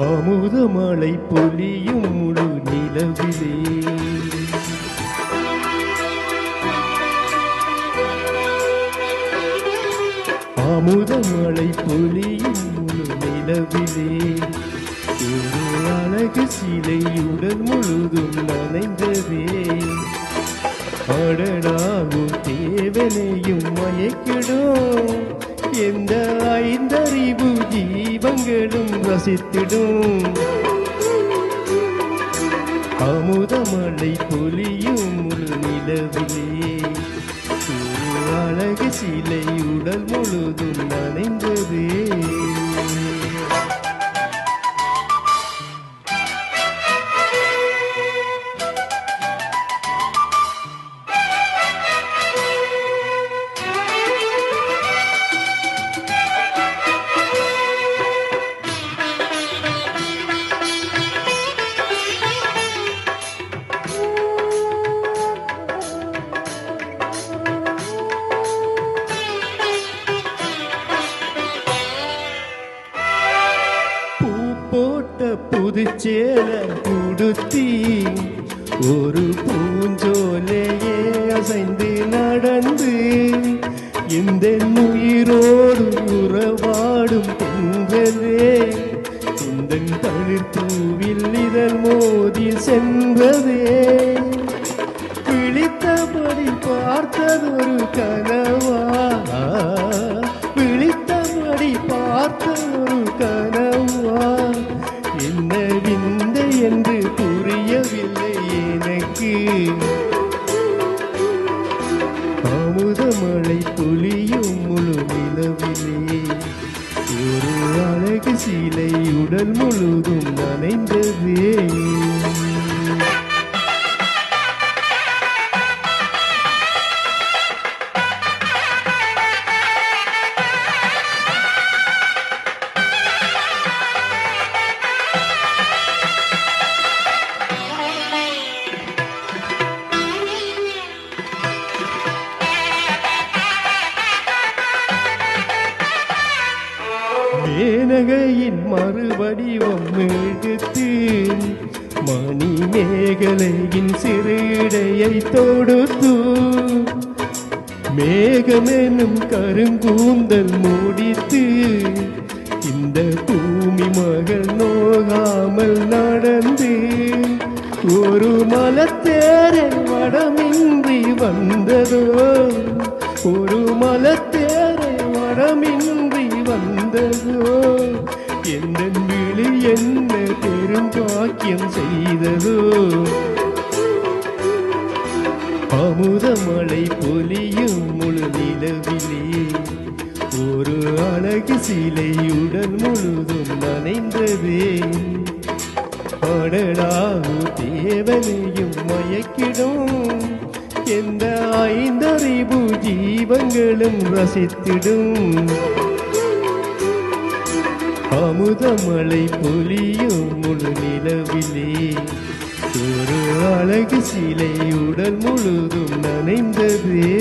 அமுதமழை பொலியும் முழு நிலவிலே. அமுதமழை பொலியும் முழு நிலவிலே. அழகு சிலையுடன் முழுதும் நனைந்ததே. அடடாகும் தேவனையும் மயக்கிடும். எந்த ஐந்தறிவு ஜீவங்களும் ரசித்திடும். அமுதமலை பொலியும் முழு நிலவிலே அழகு சிலை உடல் முழுதும் நனைந்ததே. போட்ட புதுச்சேல உடுத்தி ஒரு பூஞ்சோலையே அசைந்து நடந்து இந்த உயிரோடு உறவாடும் பெண்களே இந்த தளிர்பூவில் இதழ் மோதி சென்றதே. விழித்தபடி பார்த்ததொரு கனவா மழை பொழியும் முழு நிலவிலே. ஒரு அழகு சீலை உடல் முழுதும் நனைந்ததே மேனகையின் மறுவடிவம் மெழுகுத்து மணி மேகலையின் சிறுடையை தொடுத்து மேகமெனும் கருங்கூந்தல் மூடித்து இந்த பூமி மகள் நோகாமல் நடந்து ஒரு மலத்தேரை வடமின்றி வந்ததோ ஒரு மலத்தேரை வடமின்றி வந்ததோ? எந்த விழி என்ன பெரும் பாக்கியம் செய்ததோ? அமுதமழை பொலியும் முழு நிலவிலே ஒரு அழகு சிலையுடன் முழுதும் நனைந்ததே. அடடாகு தேவனையும் மயக்கிடும் எந்த ஐந்தறிவு ஜீவங்களும் ரசித்திடும். அமுதமலை பொலியும் முழு நிலவிலே ஒரு அழகு சிலை உடல் முழுதும் நனைந்ததே.